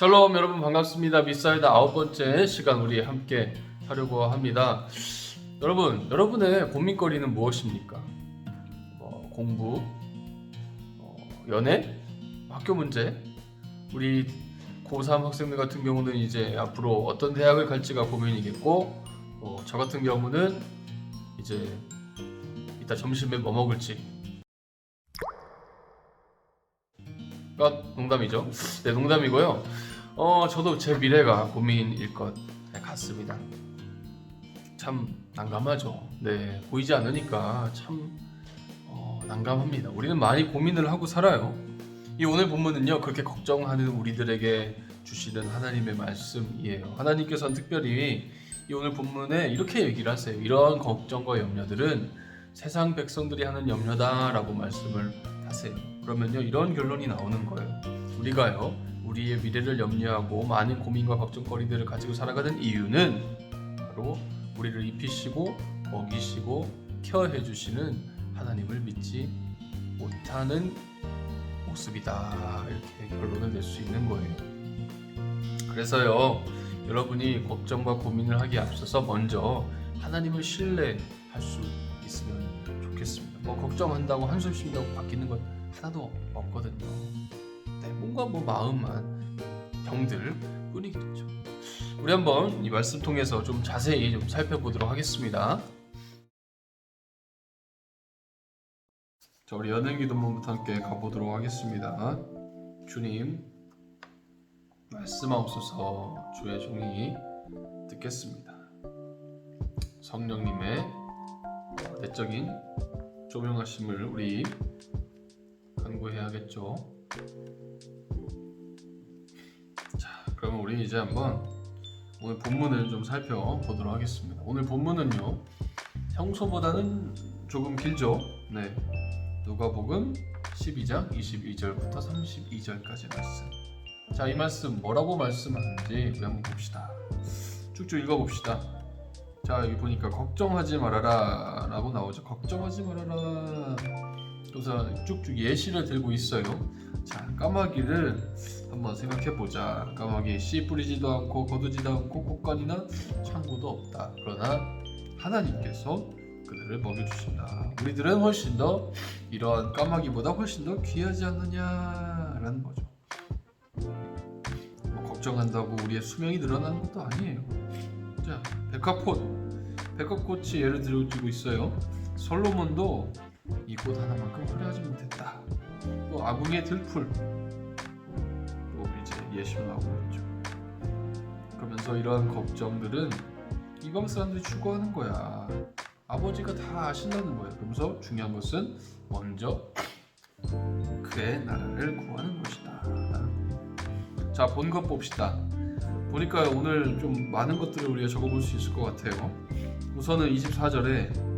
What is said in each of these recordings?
샬롬 여러분 반갑습니다. 미사일드 아홉 번째 시간 우리 함께 하려고 합니다. 여러분 여러분의 고민거리는 무엇입니까? 뭐, 공부, 어, 연애, 학교 문제. 우리 고3 학생들 같은 경우는 이제 앞으로 어떤 대학을 갈지가 고민이겠고, 어, 저 같은 경우는 이제 이따 점심에 뭐 먹을지. 아, 농담이죠. 네, 농담이고요. 어, 저도 제 미래가 고민일 것 같습니다. 참 난감하죠. 네, 보이지 않으니까 참 어, 난감합니다. 우리는 많이 고민을 하고 살아요. 이 오늘 본문은요, 그렇게 걱정하는 우리들에게 주시는 하나님의 말씀이에요. 하나님께서는 특별히 이 오늘 본문에 이렇게 얘기를 하세요. 이러한 걱정과 염려들은 세상 백성들이 하는 염려다라고 말씀을 하세요. 그러면요, 이런 결론이 나오는 거예요. 우리가요, 우리의 미래를 염려하고 많은 고민과 걱정거리들을 가지고 살아가는 이유는 바로 우리를 입히시고 먹이시고 케어해 주시는 하나님을 믿지 못하는 모습이다 이렇게 결론을 낼 수 있는 거예요. 그래서요 여러분이 걱정과 고민을 하기에 앞서서 먼저 하나님을 신뢰할 수 있으면 좋겠습니다. 뭐 걱정한다고 한숨 쉰다고 바뀌는 건 하나도 없거든요. 네, 뭔가 뭐 마음만 병들 뿐이겠죠. 우리 한번 이 말씀 통해서 좀 자세히 좀 살펴보도록 하겠습니다. 자, 우리 연행기도문부터 함께 가보도록 하겠습니다. 주님, 말씀하옵소서 주의 종이 듣겠습니다. 성령님의 내적인 조명하심을 우리 간구해야겠죠. 우리 이제 한번 오늘 본문을 좀 살펴보도록 하겠습니다. 오늘 본문은요, 평소보다는 조금 길죠. 네. 누가복음 12장 22절부터 32절까지 말씀. 자, 이 말씀 뭐라고 말씀하는지 우리 한번 봅시다. 쭉쭉 읽어 봅시다. 자, 여기 보니까 걱정하지 말아라 라고 나오죠. 걱정하지 말아라. 그래서 쭉쭉 예시를 들고 있어요. 자, 까마귀를 한번 생각해 보자. 까마귀 씨 뿌리지도 않고 거두지도 않고 꽃간이나 창고도 없다. 그러나 하나님께서 그들을 먹여주신다. 우리들은 훨씬 더 이러한 까마귀보다 훨씬 더 귀하지 않느냐라는 거죠. 뭐 걱정한다고 우리의 수명이 늘어나는 것도 아니에요. 자, 백합꽃. 백합꽃이 예를 들어주고 있어요. 솔로몬도 이꽃 하나만큼 화려하지 못했다. 또 아궁이의 들풀. 또 이제 예시로 나오고 있죠. 그러면서 이러한 걱정들은 이방 사람들이 추구하는 거야. 아버지가 다 아신다는 거예요. 그러면서 중요한 것은 먼저 그의 나라를 구하는 것이다. 자, 본 것 봅시다. 보니까 오늘 좀 많은 것들을 우리가 적어볼 수 있을 것 같아요. 우선은 24절에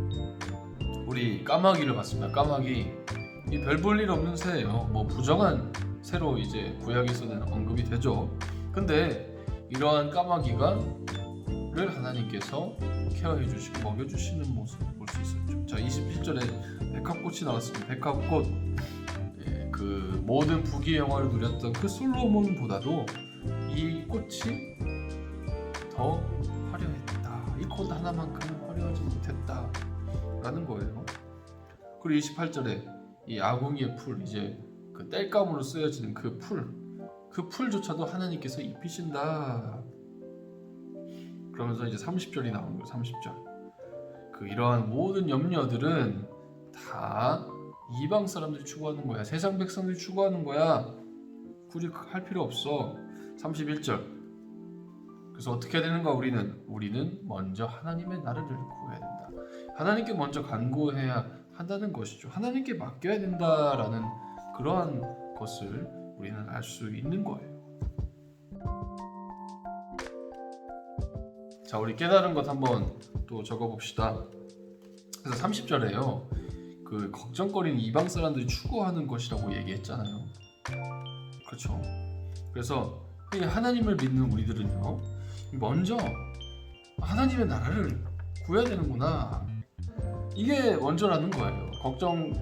우리 까마귀를 봤습니다. 까마귀 이 별 볼 일 없는 새예요. 뭐 부정한 새로 이제 구약에서는 언급이 되죠. 근데 이러한 까마귀가를 하나님께서 케어해 주시고 먹여 주시는 모습을 볼 수 있었죠. 자, 27절에 백합꽃이 나왔습니다. 백합꽃 예, 그 모든 부귀 영화를 누렸던 그 솔로몬보다도 이 꽃이 더 화려했다. 이 꽃 하나만큼은 화려하지 못했다 라는 거예요. 그리고 28절에 이 아궁이의 풀 이제 그 땔감으로 쓰여지는 그 풀, 그 풀조차도 하나님께서 입히신다. 그러면서 이제 30절이 나오는 거예요. 30절. 그 이러한 모든 염려들은 다 이방 사람들이 추구하는 거야. 세상 백성들이 추구하는 거야. 굳이 할 필요 없어. 31절. 그래서 어떻게 해야 되는가 우리는 우리는 먼저 하나님의 나라를 구해야 된다. 하나님께 먼저 간구해야 한다는 것이죠. 하나님께 맡겨야 된다라는 그러한 것을 우리는 알 수 있는 거예요. 자, 우리 깨달은 것 한번 또 적어 봅시다. 그래서 30절에요. 그 걱정거리는 이방 사람들이 추구하는 것이라고 얘기했잖아요. 그렇죠. 그래서 이 하나님을 믿는 우리들은요. 먼저 하나님의 나라를 구해야 되는구나. 이게 먼저라는 거예요. 걱정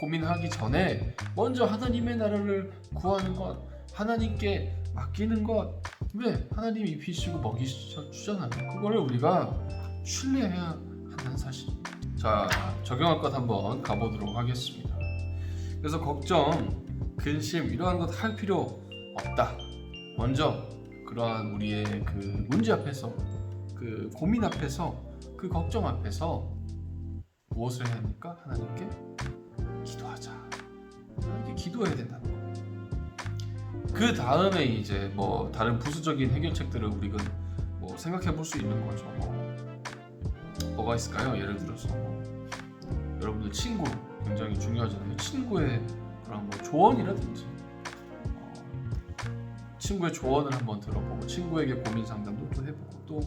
고민하기 전에 먼저 하나님의 나라를 구하는 것, 하나님께 맡기는 것 왜? 하나님이 입히시고 먹이셔 주잖아요. 그거를 우리가 신뢰해야 한다는 사실입니다. 자, 적용할 것 한번 가보도록 하겠습니다. 그래서 걱정, 근심 이러한 것 할 필요 없다. 먼저 그러한 우리의 그 문제 앞에서 그 고민 앞에서 그 걱정 앞에서 무엇을 해야 합니까? 하나님께 기도하자. 하나님께 기도해야 된다는 거예요. 그 다음에 이제 뭐 다른 부수적인 해결책들을 우리가 뭐 생각해 볼 수 있는 거죠. 뭐 뭐가 있을까요? 예를 들어서 뭐 여러분들 친구 굉장히 중요하잖아요. 친구의 그런 뭐 조언이라든지 어, 친구의 조언을 한번 들어보고 친구에게 고민 상담도 또 해보고 또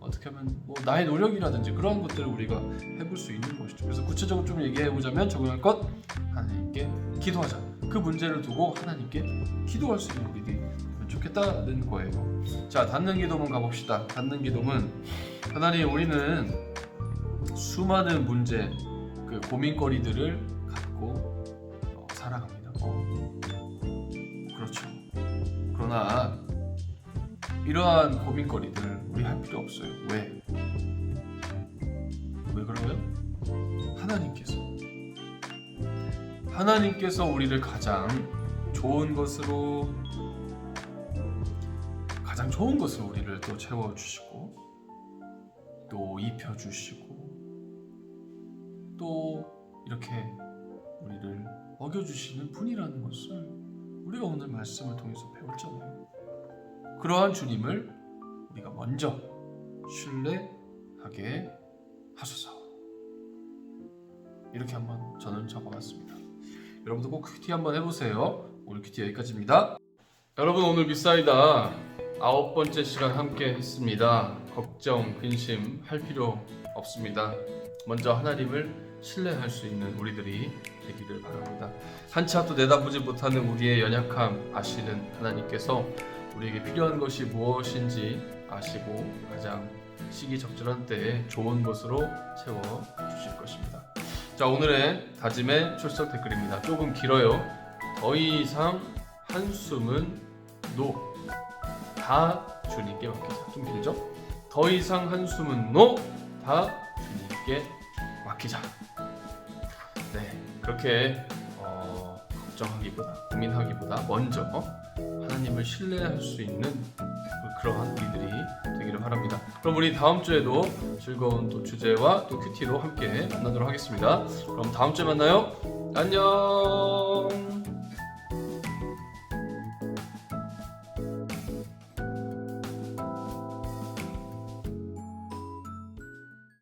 어떻게 하면 뭐 나의 노력이라든지 그런 것들을 우리가 해볼 수 있는 것이죠. 그래서 구체적으로 좀 얘기해 보자면 적용할 것 하나님께 기도하자. 그 문제를 두고 하나님께 기도할 수 있는 우리들이 좋겠다는 거예요. 자, 닫는 기도문 가봅시다. 닫는 기도문 하나님 우리는 수많은 문제, 그 고민거리들을 갖고 어, 살아갑니다. 어, 그렇죠. 그러나 이러한 고민거리들 우리 할 필요 없어요. 왜? 왜 그러요? 하나님께서 하나님께서 우리를 가장 좋은 것으로 가장 좋은 것으로 우리를 또 채워 주시고 또 입혀 주시고 또 이렇게 우리를 먹여 주시는 분이라는 것을 우리가 오늘 말씀을 통해서 배웠잖아요. 그러한 주님을 우리가 먼저 신뢰하게 하소서. 이렇게 한번 저는 적어봤습니다. 여러분도 꼭 큐티 한번 해보세요. 오늘 큐티 여기까지입니다. 여러분 오늘 비사이다 아홉 번째 시간 함께 했습니다. 걱정, 근심 할 필요 없습니다. 먼저 하나님을 신뢰할 수 있는 우리들이 되기를 바랍니다. 한치 앞도 내다보지 못하는 우리의 연약함 아시는 하나님께서 우리에게 필요한 것이 무엇인지 아시고 가장 시기적절한 때에 좋은 것으로 채워 주실 것입니다. 자 오늘의 다짐의 출석 댓글입니다. 조금 길어요. 더 이상 한숨은 노. 다 주님께 맡기자. 좀 길죠? 더 이상 한숨은 노. 다 주님께 맡기자. 네, 그렇게 어, 걱정하기보다 고민하기보다 먼저 하나님을 신뢰할 수 있는 그러한 우리들이 되기를 바랍니다. 그럼 우리 다음 주에도 즐거운 또 주제와 또 큐티로 함께 만나도록 하겠습니다. 그럼 다음 주에 만나요. 안녕.